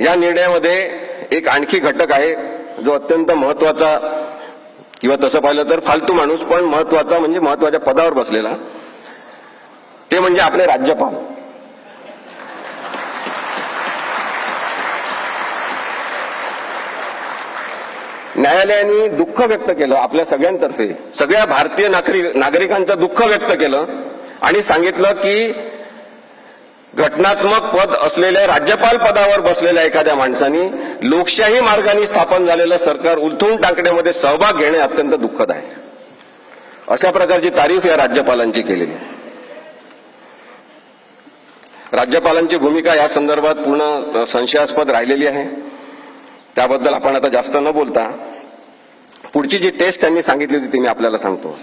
या निर्णयामध्ये एक आणखी घटक आहे जो अत्यंत महत्त्वाचा किंवा तसं पाहिलं तर फालतू माणूस पण महत्त्वाचा म्हणजे महत्त्वाच्या पदावर बसलेला. ते म्हणजे आपले राज्यपाल. न्यायालयाने दुःख व्यक्त केलं आपल्या सगळ्यांतर्फे. सगळ्या भारतीय नागरिक नागरिकांचं दुःख व्यक्त केलं आणि सांगितलं की घटनात्मक पद असलेल्या राज्यपाल पदावर बसलेल्या एखाद्या माणसाने लोकशाही मार्गाने स्थापन झालेलं सरकार उलथून टाकण्यामध्ये सहभाग घेणे अत्यंत दुःखद आहे. अशा प्रकारची तारीफ या राज्यपालांची केलेली आहे. राज्यपालांची भूमिका या संदर्भात पूर्ण संशयास्पद राहिलेली आहे. त्याबद्दल आपण आता जास्त न बोलता पुढची जी टेस्ट त्यांनी सांगितली होती ती मी आपल्याला सांगतो.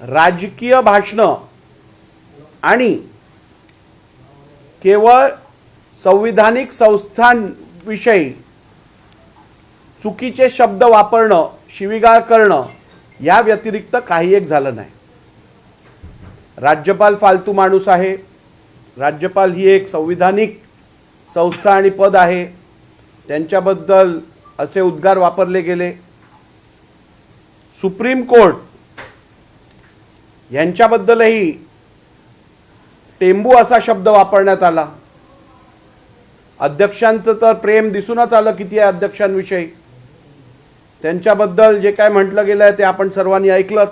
राजकीय भाषणं आणि केवळ संविधानिक संस्थांविषयी चुकीचे शब्द वापरणं शिविगाळ करणं या व्यतिरिक्त काही एक झालं नाही. राज्यपाल फालतू माणूस आहे. राज्यपाल ही एक संविधानिक संस्था आणि पद आहे. त्यांच्याबद्दल असे उद्गार वापरले गेले. सुप्रीम कोर्ट यांच्याबद्दलही टेंबू असा शब्द वापरण्यात आला. अध्यक्षांचं तर प्रेम दिसूनच आलं किती आहे अध्यक्षांविषयी. त्यांच्याबद्दल जे काय म्हटलं गेलं आहे ते आपण सर्वांनी ऐकलं.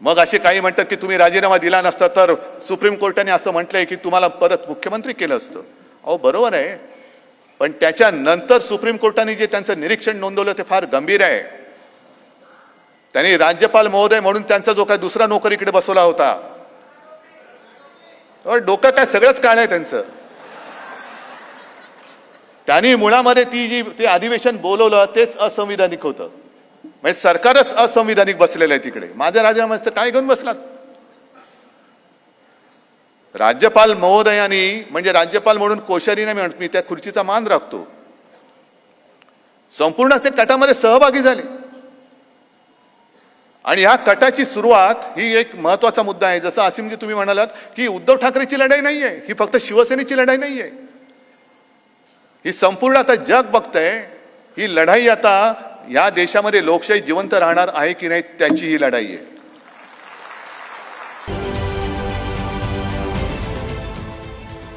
मग असे काही म्हणतात की तुम्ही राजीनामा दिला नसता तर सुप्रीम कोर्टाने असं म्हटलंय की तुम्हाला परत मुख्यमंत्री केलं असतं. अहो बरोबर आहे. पण त्याच्यानंतर सुप्रीम कोर्टाने जे त्यांचं निरीक्षण नोंदवलं ते फार गंभीर आहे. त्यांनी राज्यपाल महोदय म्हणून त्यांचा जो काय दुसरा नोकरीकडे बसवला होता. डोकं काय सगळंच काळ आहे त्यांचं. त्यांनी मुळामध्ये ती जी ते अधिवेशन बोलवलं तेच असंविधानिक होतं. म्हणजे सरकारच असंविधानिक बसलेलं आहे तिकडे. माझ्या राजीनाम्याचं काय घेऊन बसलात? राज्यपाल महोदयांनी म्हणजे राज्यपाल म्हणून कोश्यारीने म्हणत मी त्या खुर्चीचा मान राखतो. संपूर्ण ते कटामध्ये सहभागी झाले. आणि ह्या कटाची सुरुवात ही एक महत्त्वाचा मुद्दा आहे. जसं आसिमजी तुम्ही म्हणालात की उद्धव ठाकरेची लढाई नाही आहे ही फक्त शिवसेनेची लढाई नाही आहे ही संपूर्ण आता जग बघतंय ही लढाई आता या देशामध्ये लोकशाही जिवंत राहणार आहे की नाही त्याची ही लढाई आहे.